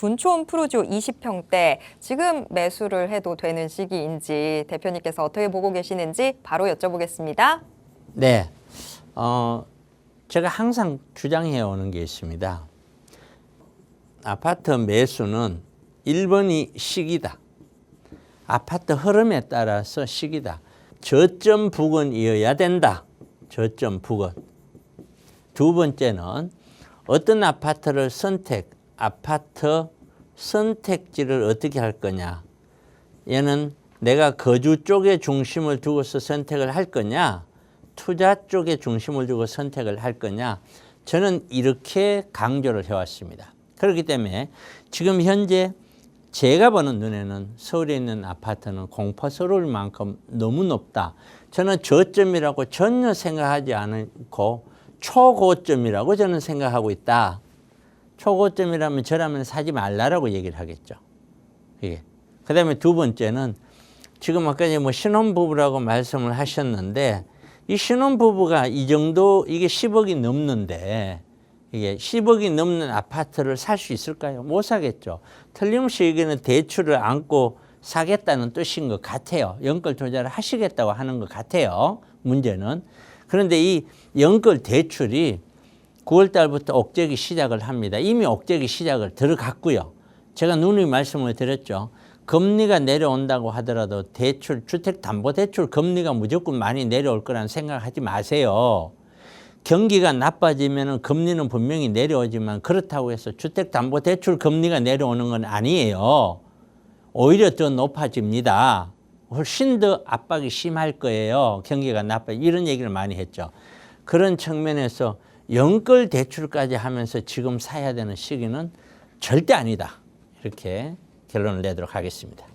둔촌 프로지오 20평대 지금 매수를 해도 되는 시기인지 대표님께서 어떻게 보고 계시는지 바로 여쭤보겠습니다. 네. 어, 제가 항상 주장해 오는 게 있습니다. 아파트 매수는 1번이 시기다. 아파트 흐름에 따라서 시기다. 저점 부근이어야 된다. 저점 부근. 두 번째는 어떤 아파트를 선택, 아파트 선택지를 어떻게 할 거냐. 얘는 내가 거주 쪽에 중심을 두고서 선택을 할 거냐, 투자 쪽에 중심을 두고 선택을 할 거냐. 저는 이렇게 강조를 해왔습니다. 그렇기 때문에 지금 현재 제가 보는 눈에는 서울에 있는 아파트는 공포스러울 만큼 너무 높다. 저는 저점이라고 전혀 생각하지 않고 초고점이라고 저는 생각하고 있다. 초고점이라면 저라면 사지 말라라고 얘기를 하겠죠. 이게. 그 다음에 두 번째는 지금 아까 뭐 신혼부부라고 말씀을 하셨는데 이 신혼부부가 이 정도 이게 10억이 넘는데 이게 10억이 넘는 아파트를 살 수 있을까요? 못 사겠죠. 틀림없이 여기는 대출을 안고 사겠다는 뜻인 것 같아요. 연끌 투자를 하시겠다고 하는 것 같아요. 문제는. 그런데 이 연끌 대출이 9월 달부터 억제기 시작을 합니다. 이미 억제기 시작을 들어갔고요. 제가 누누이 말씀을 드렸죠. 금리가 내려온다고 하더라도 대출, 주택담보대출 금리가 무조건 많이 내려올 거라는 생각하지 마세요. 경기가 나빠지면 금리는 분명히 내려오지만 그렇다고 해서 주택담보대출 금리가 내려오는 건 아니에요. 오히려 더 높아집니다. 훨씬 더 압박이 심할 거예요. 경기가 나빠 이런 얘기를 많이 했죠. 그런 측면에서 연끌 대출까지 하면서 지금 사야 되는 시기는 절대 아니다. 이렇게 결론을 내도록 하겠습니다.